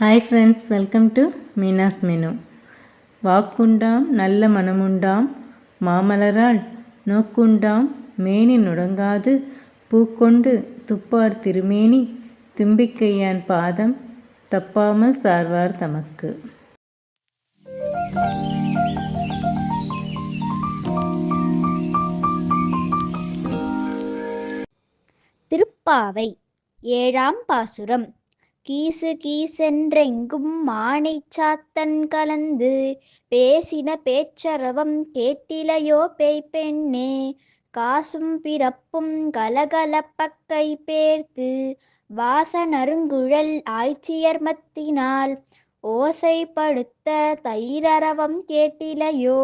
Hi friends welcome to Meena's menu வாக்குண்டாம் நல்ல மனமுண்டாம் மாமலரால் நோக்குண்டாம் மேனி நுடங்காது பூக்கொண்டு துப்பார் திருமேனி தும்பிக்கையான் பாதம் தப்பாமல் சார்வார் தமக்கு. திருப்பாவை ஏழாம் பாசுரம். கீசு கீசென்றெங்கும் மானை சாத்தன் கலந்து பேசின பேச்சரவம் கேட்டிலையோ பேய் பெண்ணே காசும் பிறப்பும் கலகலப்பக்கை பேர்த்து வாசனருங்குழல் ஆய்ச்சியர் மத்தினால் ஓசைப்படுத்த தயிரரவம் கேட்டிலையோ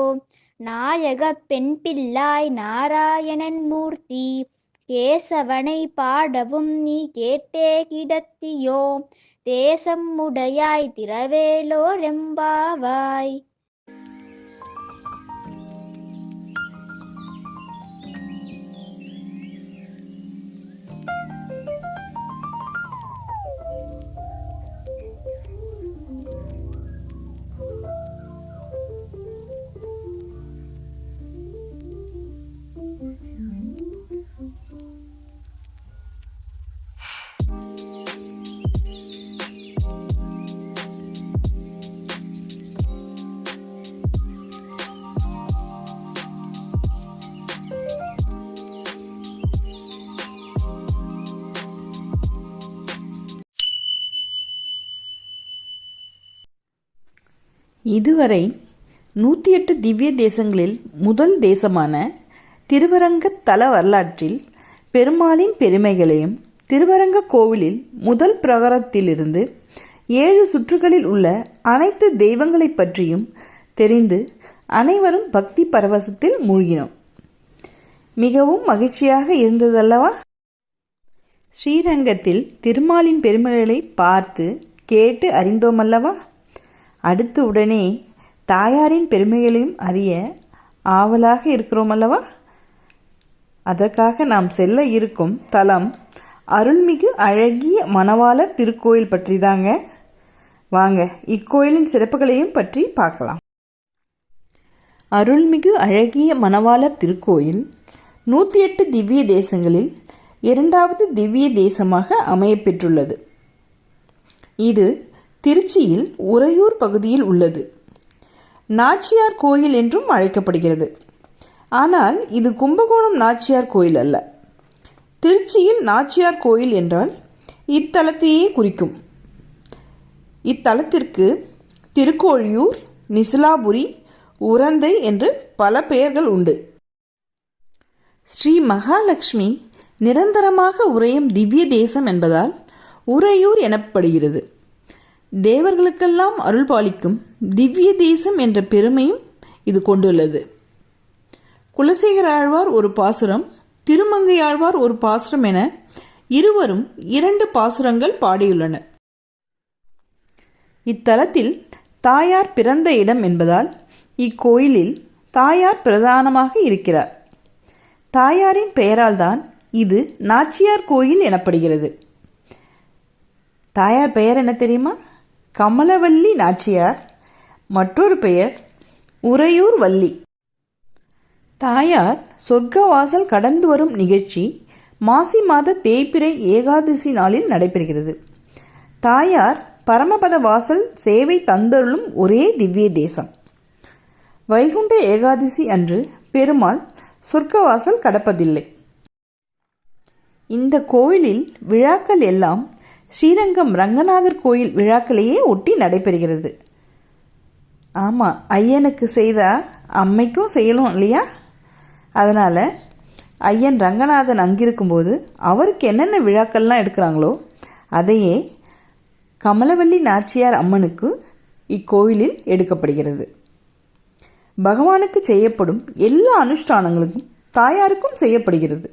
நாயகப் பெண் பிள்ளாய் நாராயணன் மூர்த்தி கேசவனை பாடவும் நீ கேட்டே கிடத்தியோ தேசம் உடையாய் திரவேலோரெம்பாவாய் இதுவரை நூற்றி எட்டு திவ்ய தேசங்களில் முதல் தேசமான திருவரங்கத் தல வரலாற்றில் பெருமாளின் பெருமைகளையும் திருவரங்க கோவிலில் முதல் பிரகாரத்திலிருந்து ஏழு சுற்றுகளில் உள்ள அனைத்து தெய்வங்களைப் பற்றியும் தெரிந்து அனைவரும் பக்தி பரவசத்தில் மூழ்கினோம். மிகவும் மகிழ்ச்சியாக இருந்ததல்லவா? ஸ்ரீரங்கத்தில் திருமாலின் பெருமைகளை பார்த்து கேட்டு அறிந்தோமல்லவா? அடுத்து உடனே தாயாரின் பெருமைகளையும் அறிய ஆவலாக இருக்கிறோம் அல்லவா? அதற்காக நாம் செல்ல இருக்கும் தலம் அருள்மிகு அழகிய மணவாளர் திருக்கோயில் பற்றி தாங்க வாங்க இக்கோயிலின் சிறப்புகளையும் பற்றி பார்க்கலாம். அருள்மிகு அழகிய மணவாளர் திருக்கோயில் நூற்றி எட்டு திவ்ய தேசங்களில் இரண்டாவது திவ்ய தேசமாக அமையப்பெற்றுள்ளது இது திருச்சியில் உறையூர் பகுதியில் உள்ளது. நாச்சியார் கோயில் என்றும் அழைக்கப்படுகிறது. ஆனால் இது கும்பகோணம் நாச்சியார் கோயில் அல்ல. திருச்சியில் நாச்சியார் கோயில் என்றால் இத்தலத்தையே குறிக்கும். இத்தலத்திற்கு திருக்கோழியூர் நிசிலாபுரி உரந்தை என்று பல பெயர்கள் உண்டு. ஸ்ரீ மகாலட்சுமி நிரந்தரமாக உறையும் திவ்ய தேசம் என்பதால் உறையூர் எனப்படுகிறது. தேவர்களுக்கெல்லாம் அருள் பாலிக்கும் திவ்ய தேசம் என்ற பெருமையும் இது கொண்டுள்ளது. குலசேகர ஆழ்வார் ஒரு பாசுரம் திருமங்கை ஆழ்வார் ஒரு பாசுரம் என இருவரும் இரண்டு பாசுரங்கள் பாடியுள்ளனர். இத்தலத்தில் தாயார் பிறந்த இடம் என்பதால் இக்கோயிலில் தாயார் பிரதானமாக இருக்கிறார். தாயாரின் பெயரால்தான் இது நாச்சியார் கோயில் எனப்படுகிறது. தாயார் பெயர் என்ன தெரியுமா? கமலவல்லி நாச்சியார். மற்றொரு பெயர் உறையூர் வள்ளி. தாயார் சொர்க்கவாசல் கடந்து வரும் நிகழ்ச்சி மாசி மாத தேய்பிறை ஏகாதசி நாளில் நடைபெறுகிறது. தாயார் பரமபத வாசல் சேவை தந்தருளும் ஒரே திவ்ய தேசம். வைகுண்ட ஏகாதசி அன்று பெருமாள் சொர்க்கவாசல் கடப்பதில்லை. இந்த கோவிலில் விழாக்கள் எல்லாம் ஸ்ரீரங்கம் ரங்கநாதர் கோயில் விழாக்களையே ஒட்டி நடைபெறுகிறது. ஆமாம் ஐயனுக்கு செய்தால் அம்மைக்கும் செய்யணும் இல்லையா? அதனால் ஐயன் ரங்கநாதன் அங்கிருக்கும்போது அவருக்கு என்னென்ன விழாக்கள்லாம் எடுக்கிறாங்களோ அதையே கமலவல்லி நாச்சியார் அம்மனுக்கு இக்கோயிலில் எடுக்கப்படுகிறது. பகவானுக்கு செய்யப்படும் எல்லா அனுஷ்டானங்களுக்கும் தாயாருக்கும் செய்யப்படுகிறது.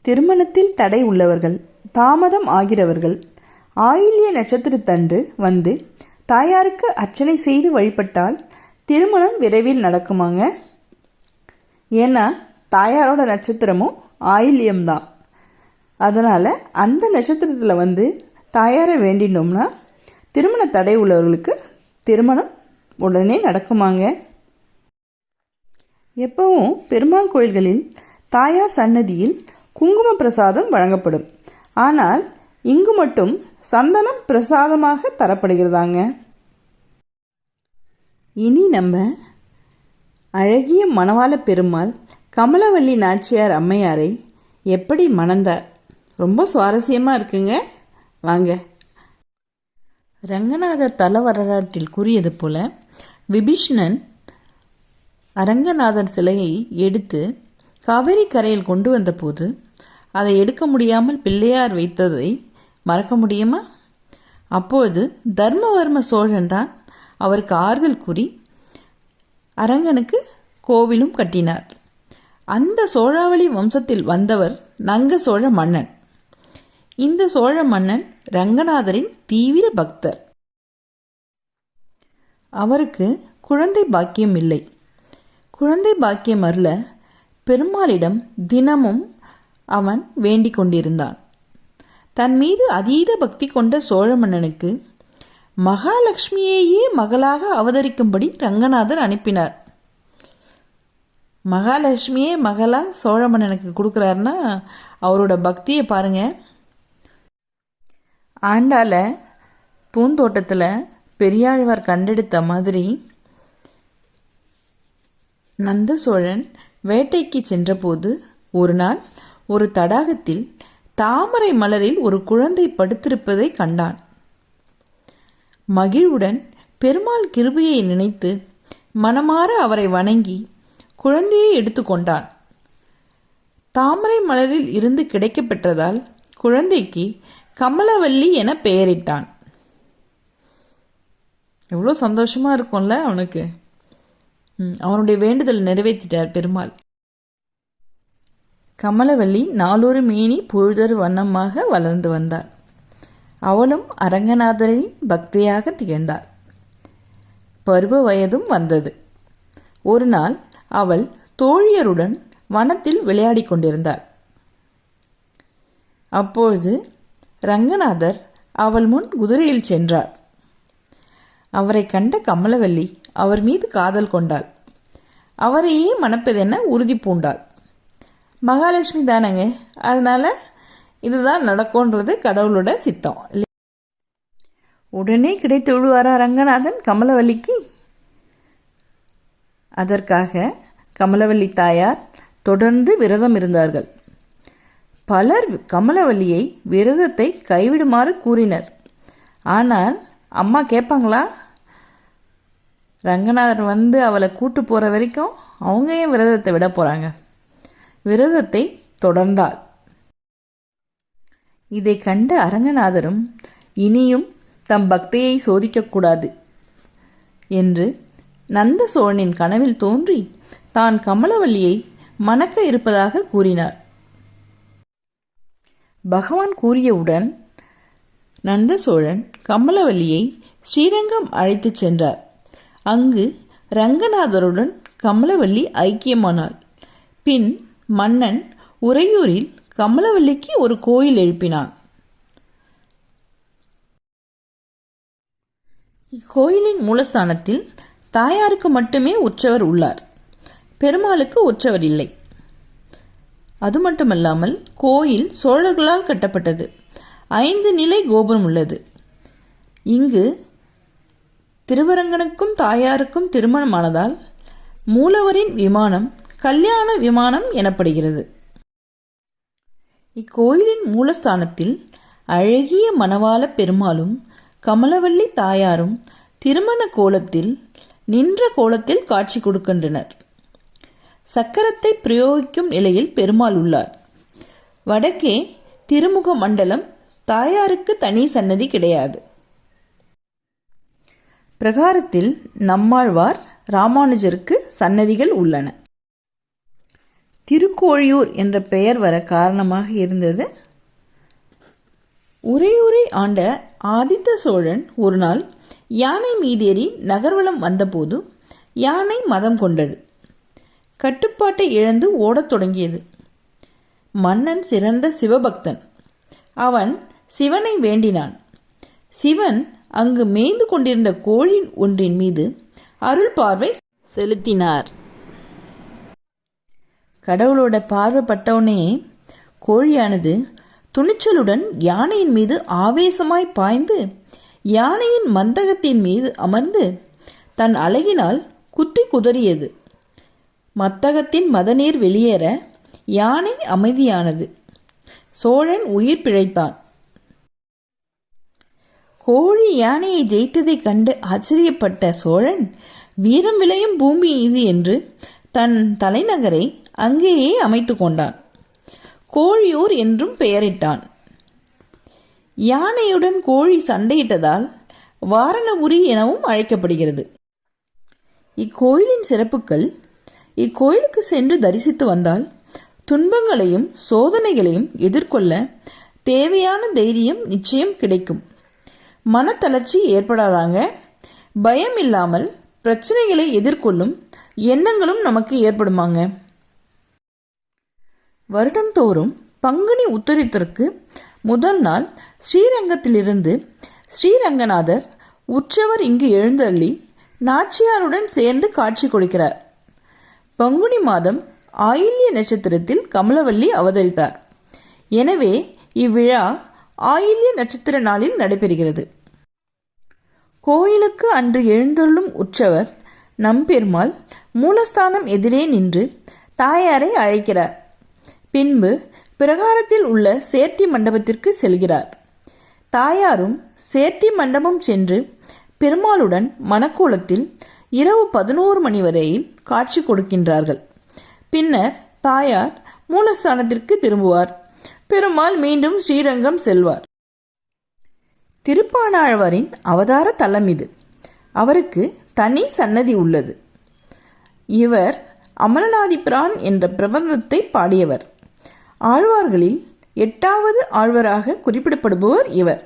திருமணத்தில் தடை உள்ளவர்கள் தாமதம் ஆகிறவர்கள் ஆயில்ய நட்சத்திரத்தன்று வந்து தாயாருக்கு அர்ச்சனை செய்து வழிபட்டால் திருமணம் விரைவில் நடக்குமாங்க? ஏன்னா தாயாரோட நட்சத்திரமும் ஆயில்யம்தான். அதனால் அந்த நட்சத்திரத்தில் வந்து தாயாரை வேண்டினோம்னா திருமண தடை உள்ளவர்களுக்கு திருமணம் உடனே நடக்குமாங்க? எப்பவும் பெருமாள் கோயில்களில் தாயார் சன்னதியில் குங்கும பிரசாதம் வழங்கப்படும். ஆனால் இங்கு மட்டும் சந்தனம் பிரசாதமாக தரப்படுகிறதாங்க. இனி நம்ம அழகிய மணவாள பெருமாள் கமலவல்லி நாச்சியார் அம்மையாரை எப்படி மணந்தார்? ரொம்ப சுவாரஸ்யமாக இருக்குங்க. வாங்க. ரங்கநாதர் தல வரலாற்றில் கூறியது போல விபீஷ்ணன் அரங்கநாதர் சிலையை எடுத்து காவிரி கரையில் கொண்டு வந்தபோது அதை எடுக்க முடியாமல் பிள்ளையார் வைத்ததை மறக்க முடியுமா? அப்போது தர்மவர்ம சோழன் தான் அவருக்கு ஆறுதல் கூறி அரங்கனுக்கு கோவிலும் கட்டினார். அந்த சோழாவளி வம்சத்தில் வந்தவர் நங்க சோழ மன்னன். இந்த சோழ மன்னன் ரங்கநாதரின் தீவிர பக்தர். அவருக்கு குழந்தை பாக்கியம் இல்லை. குழந்தை பாக்கியம் அருள பெருமாளிடம் தினமும் அவன் வேண்டிக் கொண்டிருந்தான். தன் மீது அதீத பக்தி கொண்ட சோழ மன்னனுக்கு மகாலட்சுமியையே மகளாக அவதரிக்கும்படி ரங்கநாதர் அனுப்பினார். மகாலட்சுமியே மகளாக சோழ மன்னனுக்கு கொடுக்குறாருன்னா அவரோட பக்தியை பாருங்க. ஆண்டால பூந்தோட்டத்தில் பெரியாழ்வார் கண்டெடுத்த மாதிரி நந்த சோழன் வேட்டைக்கு சென்றபோது ஒரு நாள் ஒரு தடாகத்தில் தாமரை மலரில் ஒரு குழந்தை படுத்திருப்பதை கண்டான். மகிழ்வுடன் பெருமாள் கிருபையை நினைத்து மனமாற அவரை வணங்கி குழந்தையை எடுத்துக்கொண்டான் தாமரை மலரில் இருந்து கிடைக்கப்பெற்றதால் குழந்தைக்கு கமலவல்லி என பெயரிட்டான். எவ்வளோ சந்தோஷமாக இருக்கும்ல அவனுக்கு. அவனுடைய வேண்டுதல் நிறைவேற்றிட்டார் பெருமாள். கமலவல்லி நாளொரு மேனி பொழுதொரு வண்ணமாக வளர்ந்து வந்தாள் அவளும் அரங்கநாதரின் பக்தியாக திகழ்ந்தாள் பருவ வயதும் வந்தது. ஒரு நாள் அவள் தோழியருடன் வனத்தில் விளையாடிக் கொண்டிருந்தாள். அப்பொழுது ரங்கநாதர் அவள் முன் குதிரையில் சென்றார். அவரை கண்ட கமலவல்லி அவர் மீது காதல் கொண்டாள். அவரையே மணப்பதென உறுதி பூண்டாள். மகாலட்சுமி தானங்க. அதனால் இதுதான் நடக்கும்ன்றது கடவுளோட சித்தம். உடனே கிடைத்து விடுவாரா ரங்கநாதன் கமலவல்லிக்கு? அதற்காக கமலவல்லி தாயார் தொடர்ந்து விரதம் இருந்தார்கள். பலர் கமலவல்லியை விரதத்தை கைவிடுமாறு கூறினர். ஆனால் அம்மா கேட்பாங்களா? ரங்கநாதர் வந்து அவளை கூட்டு போகிற வரைக்கும் அவங்க ஏன் விரதத்தை விட போகிறாங்க விரதத்தை தொடர்ந்தாள் இதை கண்ட அரங்கநாதரும் இனியும் தம் பக்தியை சோதிக்கக்கூடாது என்று நந்த சோழனின் கனவில் தோன்றி தான் கமலவல்லியை மணக்க இருப்பதாக கூறினார். பகவான் கூறியவுடன் நந்த சோழன் கமலவல்லியை ஸ்ரீரங்கம் அழைத்துச் சென்றார். அங்கு ரங்கநாதருடன் கமலவல்லி ஐக்கியமானாள். பின் மன்னன் உறையூரில் கமலவல்லிக்கு ஒரு கோயில் எழுப்பினான். இக்கோயிலின் மூலஸ்தானத்தில் தாயாருக்கு மட்டுமே உற்சவர் உள்ளார். பெருமாளுக்கு உற்சவர் இல்லை. அது மட்டுமல்லாமல் கோயில் சோழர்களால் கட்டப்பட்டது. ஐந்து நிலை கோபுரம் உள்ளது. இங்கு திருவரங்கனுக்கும் தாயாருக்கும் திருமணமானதால் மூலவரின் விமானம் கல்யாண விமானம் எனப்படுகிறது. இக்கோயிலின் மூலஸ்தானத்தில் அழகிய மணவாள பெருமாளும் கமலவல்லி தாயாரும் திருமண கோலத்தில் நின்ற கோலத்தில் காட்சி கொடுக்கின்றனர். சக்கரத்தை பிரயோகிக்கும் நிலையில் பெருமாள் உள்ளார். வடக்கே திருமுக மண்டலம் தாயாருக்கு தனி சன்னதி கிடையாது. பிரகாரத்தில் நம்மாழ்வார் ராமானுஜருக்கு சன்னதிகள் உள்ளன. திருக்கோழியூர் என்ற பெயர் வர காரணமாக இருந்தது. உரையுரை ஆண்ட ஆதித்த சோழன் ஒரு நாள் யானை மீதேறி நகர்வலம் வந்தபோது யானை மதம் கொண்டது. கட்டுப்பாட்டை இழந்து ஓடத் தொடங்கியது. மன்னன் சிறந்த சிவபக்தன். அவன் சிவனை வேண்டினான். சிவன் அங்கு மேய்ந்து கொண்டிருந்த கோழி ஒன்றின் மீது அருள் பார்வை செலுத்தினார். கடவுளோட பார்வை கோழியானது துணிச்சலுடன் யானையின் மீது ஆவேசமாய் பாய்ந்து யானையின் மந்தகத்தின் மீது அமர்ந்து தன் அழகினால் குத்தி குதறியது. மத்தகத்தின் மதநீர் வெளியேற யானை அமைதியானது. சோழன் உயிர் பிழைத்தான். கோழி யானையை ஜெயித்ததைக் கண்டு ஆச்சரியப்பட்ட சோழன் வீரம் விளையும் பூமி இது என்று தன் தலைநகரை அங்கேயே அமைத்து கொண்டான். கோழியூர் என்றும் பெயரிட்டான். யானையுடன் கோழி சண்டையிட்டதால் வாரணபுரி எனவும் அழைக்கப்படுகிறது. இக்கோயிலின் சிறப்புகள் இக்கோயிலுக்கு சென்று தரிசித்து வந்தால் துன்பங்களையும் சோதனைகளையும் எதிர்கொள்ள தேவையான தைரியம் நிச்சயம் கிடைக்கும். மனத்தளர்ச்சி ஏற்படாதாங்க. பயம் இல்லாமல் பிரச்சனைகளை எதிர்கொள்ளும் எண்ணங்களும் நமக்கு ஏற்படுமாங்க. வருடந்தோறும் பங்குனி உத்தரத்திற்கு முதல் நாள் ஸ்ரீரங்கத்திலிருந்து ஸ்ரீரங்கநாதர் உற்சவர் இங்கு எழுந்தள்ளி நாச்சியாருடன் சேர்ந்து காட்சி கொடுக்கிறார். பங்குனி மாதம் ஆயில்ய நட்சத்திரத்தில் கமலவல்லி அவதரித்தார். எனவே இவ்விழா ஆயில்ய நட்சத்திர நாளில் நடைபெறுகிறது. கோயிலுக்கு அன்று எழுந்தருளும் உற்சவர் நம்பெருமாள் மூலஸ்தானம் எதிரே நின்று தாயாரை அழைக்கிறார். பின்பு பிரகாரத்தில் உள்ள சேர்த்தி மண்டபத்திற்கு செல்கிறார். தாயாரும் சேர்த்தி மண்டபம் சென்று பெருமாளுடன் மணக்கோலத்தில் இரவு பதினோரு மணி வரையில் காட்சி கொடுக்கின்றார்கள். பின்னர் தாயார் மூலஸ்தானத்திற்கு திரும்புவார். பெருமாள் மீண்டும் ஸ்ரீரங்கம் செல்வார். திருப்பாணாழ்வாரின் அவதார தலம் இது. அவருக்கு தனி சன்னதி உள்ளது. இவர் அமரநாதிபிரான் என்ற பிரபந்தத்தை பாடியவர். ஆழ்வார்களில் எட்டாவது ஆழ்வராக குறிப்பிடப்படுபவர் இவர்.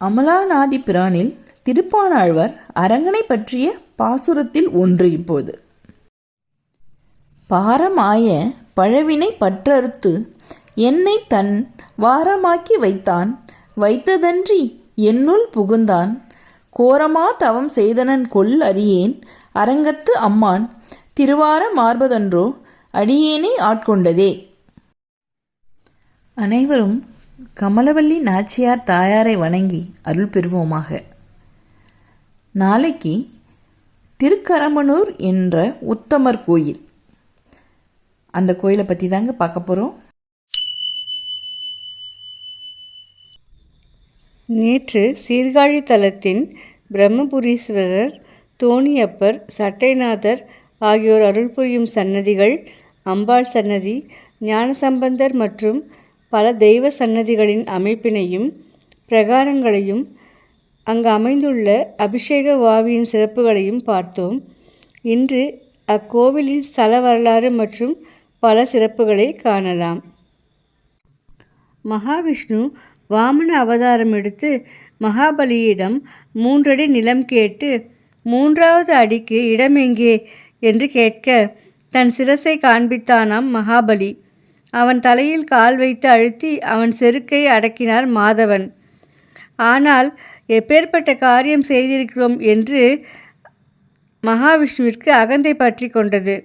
அமலாநாதி பிரானில் திருப்பானாழ்வர் அரங்கனை பற்றிய பாசுரத்தில் ஒன்று இப்போது. பாரமாய பழவினை பற்றறுத்து என்னை தன் வாரமாக்கி வைத்தான் வைத்ததன்றி என்னுள் புகுந்தான் கோரமா தவம் செய்தனன் கொல் அறியேன் அரங்கத்து அம்மான் திருவார மார்பதன்றோ அடியேனை ஆட்கொண்டதே. அனைவரும் கமலவல்லி நாச்சியார் தாயாரை வணங்கி அருள் பெறுவோமாக. நாளைக்கு திருக்கரமனூர் என்ற உத்தமர் கோயில். அந்த கோயிலை பற்றி தாங்க பார்க்க போகிறோம் நேற்று சீர்காழி தலத்தின் பிரம்மபுரீஸ்வரர் தோணியப்பர் சட்டைநாதர் ஆகியோர் அருள் புரியும் சன்னதிகள் அம்பாள் சன்னதி ஞானசம்பந்தர் மற்றும் பல தெய்வ சன்னதிகளின் அமைப்பினையும் பிரகாரங்களையும் அங்கு அமைந்துள்ள அபிஷேக வாவியின் சிறப்புகளையும் பார்த்தோம். இன்று அக்கோவிலின் ஸ்தல வரலாறு மற்றும் பல சிறப்புகளை காணலாம். மகாவிஷ்ணு வாமன அவதாரம் எடுத்து மகாபலியிடம் மூன்றடி நிலம் கேட்டு மூன்றாவது அடிக்கு இடம் எங்கே என்று கேட்க தன் சிரசை காண்பித்தானாம் மகாபலி. அவன் தலையில் கால் வைத்து அழுத்தி அவன் செருக்கை அடக்கினார் மாதவன். ஆனால் எப்பேற்பட்ட காரியம் செய்திருக்கிறோம் என்று மகாவிஷ்ணுவிற்கு அகந்தை பற்றி கொண்டது.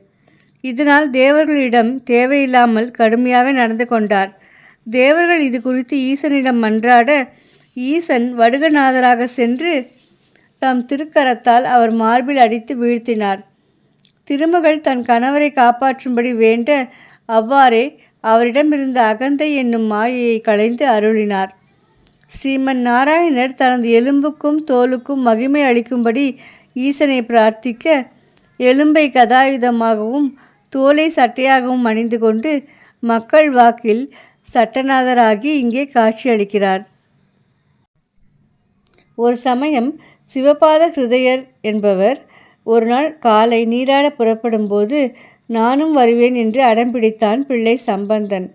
இதனால் தேவர்களிடம் தேவையில்லாமல் கடுமையாக நடந்து கொண்டார். தேவர்கள் இது குறித்து ஈசனிடம் மன்றாட ஈசன் வடுகநாதராக சென்று தம் திருக்கரத்தால் அவர் மார்பில் அடித்து வீழ்த்தினார். திருமகள் தன் கணவரை காப்பாற்றும்படி வேண்ட அவ்வாறே அவரிடமிருந்த அகந்தை என்னும் மாயையை களைந்து அருளினார். ஸ்ரீமன் நாராயணர் தனது எலும்புக்கும் தோலுக்கும் மகிமை அளிக்கும்படி ஈசனை பிரார்த்திக்க எலும்பை கதாயுதமாகவும் தோலை சட்டையாகவும் அணிந்து கொண்டு மக்கள் வாக்கில் சட்டநாதராகி இங்கே காட்சியளிக்கிறார் ஒரு சமயம் சிவபாத ஹிருதயர் என்பவர் ஒரு நாள் காலை நீராட புறப்படும்போது நானும் வருவேன் என்று அடம்பிடித்தான் பிள்ளை சம்பந்தன்.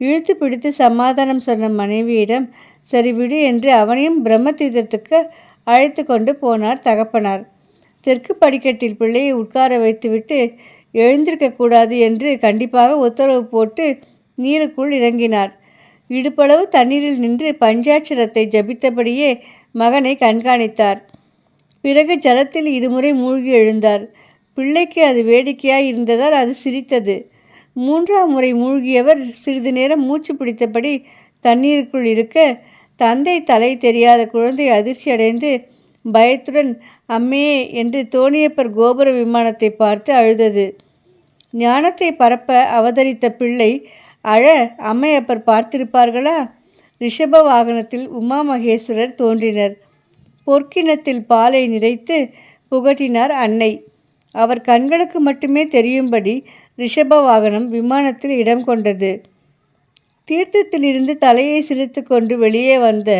இழுத்து பிடித்து சமாதானம் சொன்ன மனைவியிடம் சரி விடு என்று அவனையும் பிரம்மதீதத்துக்கு அழைத்து கொண்டு போனார் தகப்பனார். தெற்கு படிக்கட்டில் பிள்ளையை உட்கார வைத்துவிட்டு எழுந்திருக்கக்கூடாது என்று கண்டிப்பாக உத்தரவு போட்டு நீருக்குள் இறங்கினார். இடுப்பளவு தண்ணீரில் நின்று பஞ்சாட்சரத்தை ஜபித்தபடியே மகனை கண்காணித்தார். பிறகு ஜலத்தில் இருமுறை மூழ்கி எழுந்தார். பிள்ளைக்கு அது வேடிக்கையாய் இருந்ததால் அது சிரித்தது. மூன்றாம் முறை மூழ்கியவர் சிறிது நேரம் மூச்சு பிடித்தபடி தண்ணீருக்குள் இருக்க தந்தை தலை தெரியாத குழந்தை அதிர்ச்சி அடைந்து பயத்துடன் அம்மே என்று தோணியப்பர் கோபுர விமானத்தை பார்த்து அழுதது. ஞானத்தை பரப்ப அவதரித்த பிள்ளை அழ அம்மையப்பர் பார்த்திருப்பார்களா? ரிஷப வாகனத்தில் உமா மகேஸ்வரர் தோன்றினர். பொற்கிணத்தில் பாலை நிறைத்து புகட்டினார் அன்னை. அவர் கண்களுக்கு மட்டுமே தெரியும்படி ரிஷப வாகனம் விமானத்தில் இடம் கொண்டது. தீர்த்தத்திலிருந்து தலையை சிரித்து கொண்டு வெளியே வந்த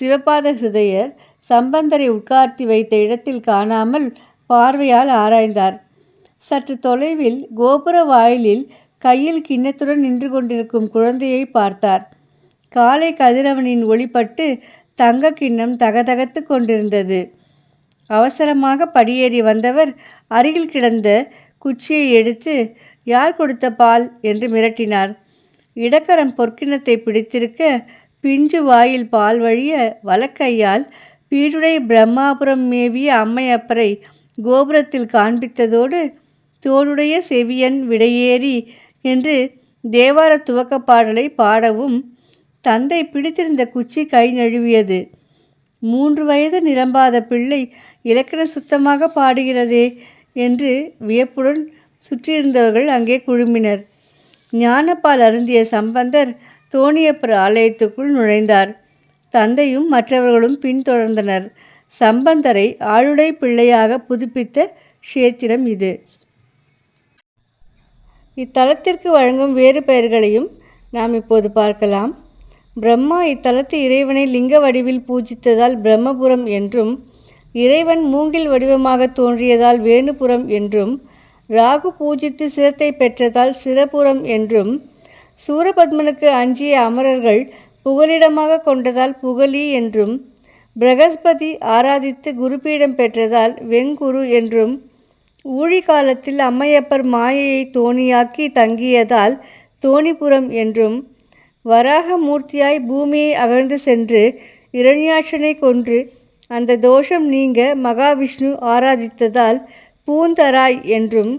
சிவபாத ஹிருதயர் சம்பந்தரை உட்கார்த்தி வைத்த இடத்தில் காணாமல் பார்வையால் ஆராய்ந்தார். சற்று தொலைவில் கோபுர வாயிலில் கையில் கிண்ணத்துடன் நின்று கொண்டிருக்கும் குழந்தையை பார்த்தார். காலை கதிரவனின் ஒளிப்பட்டு தங்க கிண்ணம் தகதகத்து கொண்டிருந்தது. அவசரமாக படியேறி வந்தவர் அருகில் கிடந்த குச்சியை எடுத்து யார் கொடுத்த பால்? என்று மிரட்டினார். இடக்கரம் பொற்கிணத்தை பிடித்திருக்க பிஞ்சு வாயில் பால் வழிய வலக்கையால் பீடுடை பிரம்மாபுரம் மேவிய அம்மையப்பரை கோபுரத்தில் காண்பித்ததோடு தோளுடைய செவியன் விடையேறி என்று தேவார துவக்கப் பாடலை பாடவும் தந்தை பிடித்திருந்த குச்சி கை நழுவியது. மூன்று வயது நிரம்பாத பிள்ளை இலக்கண சுத்தமாக பாடுகிறதே என்று வியப்புடன் சுற்றியிருந்தவர்கள் அங்கே குழுமினர். ஞானப்பால் அருந்திய சம்பந்தர் தோணியப்பர் ஆலயத்துக்குள் நுழைந்தார். தந்தையும் மற்றவர்களும் பின்தொடர்ந்தனர். சம்பந்தரை ஆளுடை பிள்ளையாக புதுப்பித்த க்ஷேத்திரம் இது. இத்தலத்திற்கு வழங்கும் வேறு பெயர்களையும் நாம் இப்போது பார்க்கலாம். பிரம்மா இத்தலத்து இறைவனை லிங்க வடிவில் பூஜித்ததால் பிரம்மபுரம் என்றும் இறைவன் மூங்கில் வடிவமாக தோன்றியதால் வேணுபுரம் என்றும் ராகு பூஜித்து சிரத்தை பெற்றதால் சிரபுரம் என்றும் சூரபத்மனுக்கு அஞ்சிய அமரர்கள் புகலிடமாக கொண்டதால் புகழி என்றும் பிரகஸ்பதி ஆராதித்து குருபீடம் பெற்றதால் வெங்குரு என்றும் ஊழி காலத்தில் அம்மையப்பர் மாயையை தோணியாக்கி தங்கியதால் தோணிபுரம் என்றும் வராக மூர்த்தியாய் பூமியை அகழ்ந்து சென்று இரண்யாட்சனை கொன்று அந்த தோஷம் நீங்க மகாவிஷ்ணு ஆராதித்ததால் பூந்தராய் என்றும்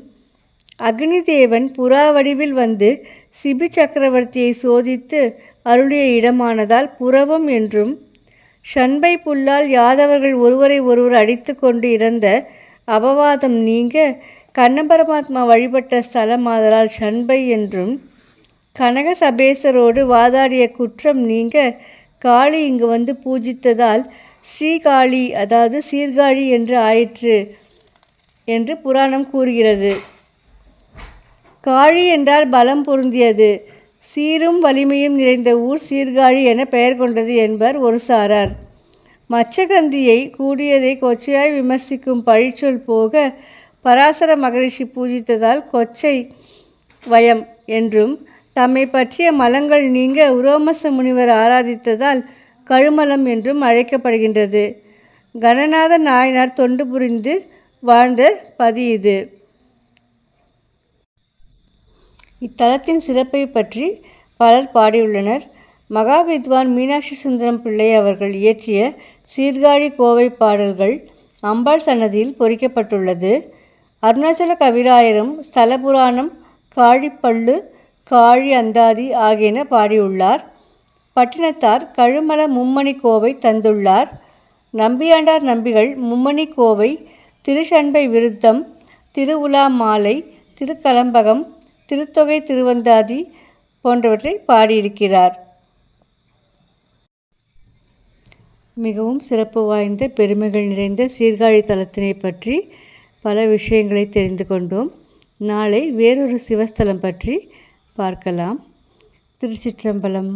அக்னி தேவன் புறா வடிவில் வந்து சிபி சக்கரவர்த்தியை சோதித்து அருளிய இடமானதால் புறவம் என்றும் ஷண்பை புல்லால் யாதவர்கள் ஒருவரை ஒருவர் அடித்து கொண்டு இறந்த அபவாதம் நீங்க கண்ணபரமாத்மா வழிபட்ட ஸ்தலமாதலால் ஷண்பை என்றும் கனக சபேசரோடு வாதாடிய குற்றம் நீங்க காளி இங்கு வந்து பூஜித்ததால் ஸ்ரீகாளி அதாவது சீர்காழி என்று ஆயிற்று என்று புராணம் கூறுகிறது. காழி என்றால் பலம் பொருந்தியது. சீரும் வலிமையும் நிறைந்த ஊர் சீர்காழி என பெயர் கொண்டது என்பர் ஒரு சாரார். மச்சகந்தியை கூடியதை கொச்சையாய் விமர்சிக்கும் பழிச்சொல் போக பராசர மகரிஷி பூஜித்ததால் கொச்சை வயம் என்றும் தம்மை பற்றிய மலங்கள் நீங்க உரோமச முனிவர் ஆராதித்ததால் கழுமலம் என்றும் அழைக்கப்படுகின்றது. கணநாத நாயனார் தொண்டு புரிந்து வாழ்ந்த பதி இது. இத்தலத்தின் சிறப்பை பற்றி பலர் பாடியுள்ளனர். மகாவித்வான் மீனாட்சி சுந்தரம் பிள்ளை அவர்கள் இயற்றிய சீர்காழி கோவை பாடல்கள் அம்பாள் சன்னதியில் பொறிக்கப்பட்டுள்ளது. அருணாச்சல கவிராயரும் ஸ்தல புராணம் காழிப்பள்ளு காழி அந்தாதி ஆகியன பாடியுள்ளார். பட்டினத்தார் கழுமல மும்மணி கோவை தந்துள்ளார். நம்பியாண்டார் நம்பிகள் மும்மணி கோவை திருஷண்பை விருத்தம் திருவுலா மாலை திருக்கலம்பகம் திருத்தொகை திருவந்தாதி போன்றவற்றை பாடியிருக்கிறார். மிகவும் சிறப்பு வாய்ந்த பெருமைகள் நிறைந்த சீர்காழி தலத்தினை பற்றி பல விஷயங்களை தெரிந்து கொண்டோம். நாளை வேறொரு சிவஸ்தலம் பற்றி பார்க்கலாம். திருச்சிற்றம்பலம்